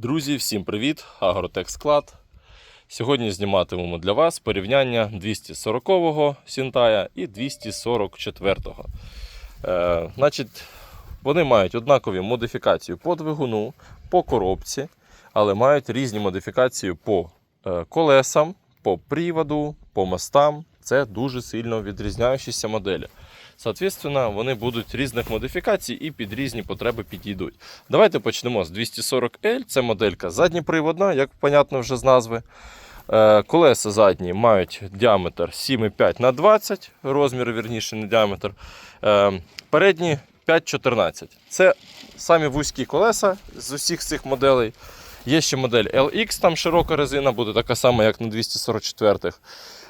Друзі, всім привіт! Агротек Склад. Сьогодні зніматимемо для вас порівняння 240-го Сінтая і 244-го. Е, значить, вони мають однакові модифікації по двигуну, по коробці, але мають різні модифікації по е, колесам, по приводу, по мостам. Це дуже сильно відрізняючіся моделі. Соответственно, вони будуть різних модифікацій і під різні потреби підійдуть. Давайте почнемо з 240L. Це моделька задніприводна, як понятно вже з назви. Е, Колеса задні мають діаметр 7,5 на 20, розмір, вірніше, не діаметр. Е, Передні 5,14. Це самі вузькі колеса з усіх цих моделей. Є ще модель LX, там широка резина, буде така сама, як на 244-х.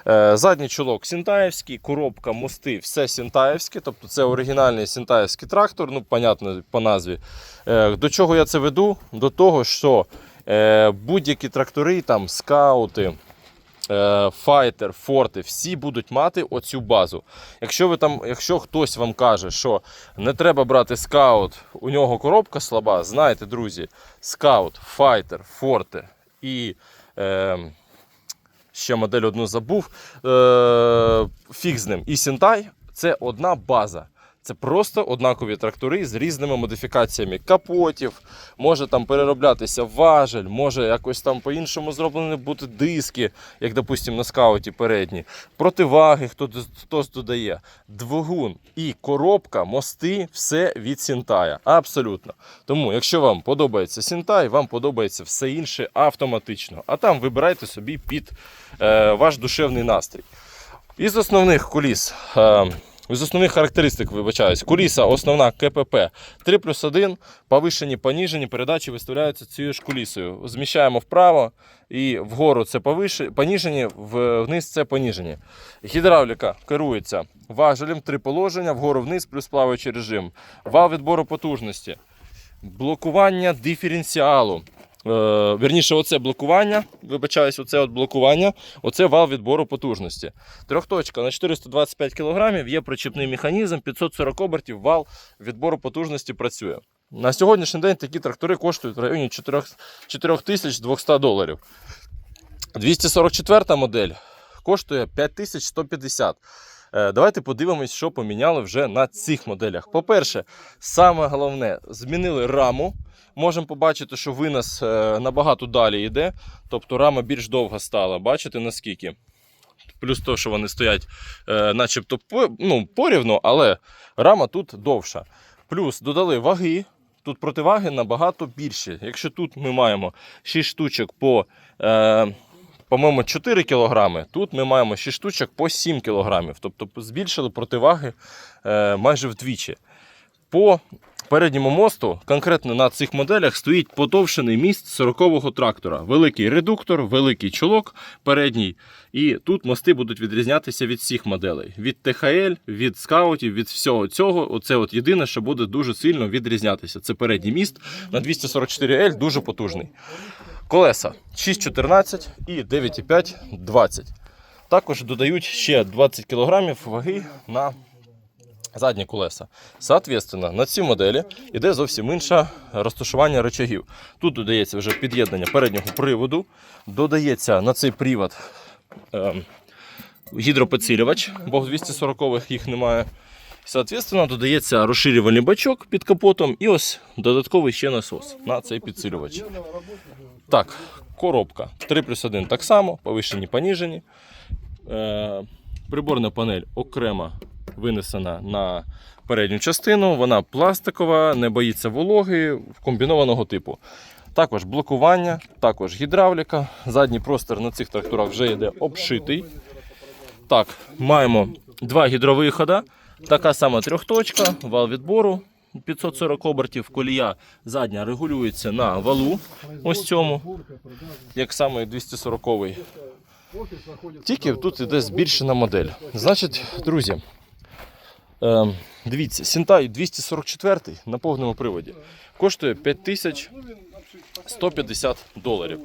Е, Задній чулок сінтаєвський, коробка, мости, все сінтаєвське, тобто це оригінальний сінтаєвський трактор, ну, понятно по назві. Е, До чого я це веду? До того, що е, будь-які трактори, там, скаути, е, файтер, форти, всі будуть мати оцю базу. Якщо ви там, якщо хтось вам каже, що не треба брати скаут, у нього коробка слаба, знайте, друзі, скаут, файтер, форте і. Е, ще модель одну забув. Е, фіг з ним. І Сінтай це одна база. Це просто однакові трактори з різними модифікаціями капотів, може там перероблятися важель, може якось там по-іншому зроблені бути диски, як, допустимо, на скауті передні, противаги, хто хтось додає, двигун і коробка, мости, все від Сінтая. Абсолютно. Тому, якщо вам подобається Сінтай, вам подобається все інше автоматично. А там вибирайте собі під е, ваш душевний настрій. Із основних куліс. Е, з основних характеристик, вибачаюсь, куліса основна КПП 3 плюс 1, повишені, поніжені, передачі виставляються цією ж кулісою. Зміщаємо вправо і вгору це поніжені, вниз це поніжені. Гідравліка керується важелем, три положення, вгору вниз, плюс плаваючий режим. Вал відбору потужності. Блокування диференціалу. Е, вірніше, оце блокування. Вибачаюсь, оце от блокування, оце вал відбору потужності. Трьохточка на 425 кг є причіпний механізм, 540 обертів, вал відбору потужності працює. На сьогоднішній день такі трактори коштують в районі 4200 доларів. 244 модель коштує 5150. Е, Давайте подивимось, що поміняли вже на цих моделях. По-перше, саме головне, змінили раму. Можемо побачити, що винос е, набагато далі йде, тобто рама більш довга стала. Бачите наскільки? Плюс то, що вони стоять е, начебто ну, порівну, але рама тут довша. Плюс додали ваги. Тут противаги набагато більші. Якщо тут ми маємо 6 штучок по, по-моєму, 4 кг, тут ми маємо 6 штучок по 7 кг. Тобто збільшили противаги е, майже вдвічі. По передньому мосту, конкретно на цих моделях, стоїть потовшений міст 40-го трактора. Великий редуктор, великий чолок передній. І тут мости будуть відрізнятися від всіх моделей. Від ТХЛ, від скаутів, від всього цього. Оце от єдине, що буде дуже сильно відрізнятися. Це передній міст на 244L, дуже потужний. Колеса 6,14 і 9,5 20. Також додають ще 20 кг ваги на задні колеса. Соответственно, на цій моделі йде зовсім інше розташування рычагів. Тут додається вже під'єднання переднього приводу, додається на цей привод ем, гідропідсилювач, бо 240-х їх немає. Соответственно, додається розширювальний бачок під капотом і ось додатковий ще насос на цей підсилювач. Так, коробка 3 плюс 1 так само, повишені, поніжені. Е, приборна панель окремо винесена на передню частину. Вона пластикова, не боїться вологи, комбінованого типу. Також блокування, також гідравліка. Задній простір на цих тракторах вже йде обшитий. Так, маємо два гідровихода, така сама трьохточка, вал відбору 540 обертів, колія задня регулюється на валу, ось цьому, як саме 240-й. Тільки тут іде збільшена модель. Значить, друзі, е, дивіться, Сінтай 244 на повному приводі коштує 5150 доларів.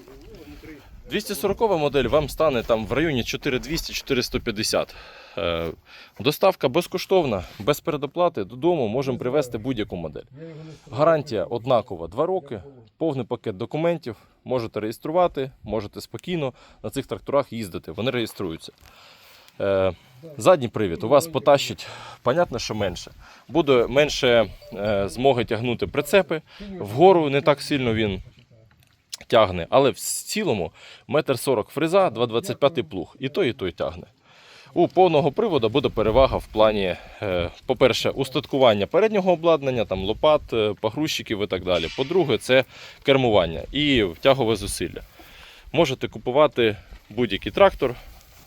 240 модель вам стане там в районі 4200-450. Е, Доставка безкоштовна, без передоплати додому можемо привезти будь-яку модель. Гарантія однакова 2 роки, повний пакет документів, можете реєструвати, можете спокійно на цих тракторах їздити, вони реєструються. Е, Задній привід у вас потащить, понятно, що менше. Буде менше е, змоги тягнути прицепи. Вгору не так сильно він тягне, але в цілому метр сорок фреза, 2,25 плуг. І той, і той тягне. У повного приводу буде перевага в плані, е, по-перше, устаткування переднього обладнання, там лопат, е, погрузчиків і так далі. По-друге, це кермування і тягове зусилля. Можете купувати будь-який трактор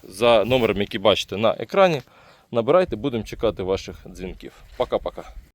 за номером, який бачите на екрані. Набирайте, будемо чекати ваших дзвінків. Пока-пока.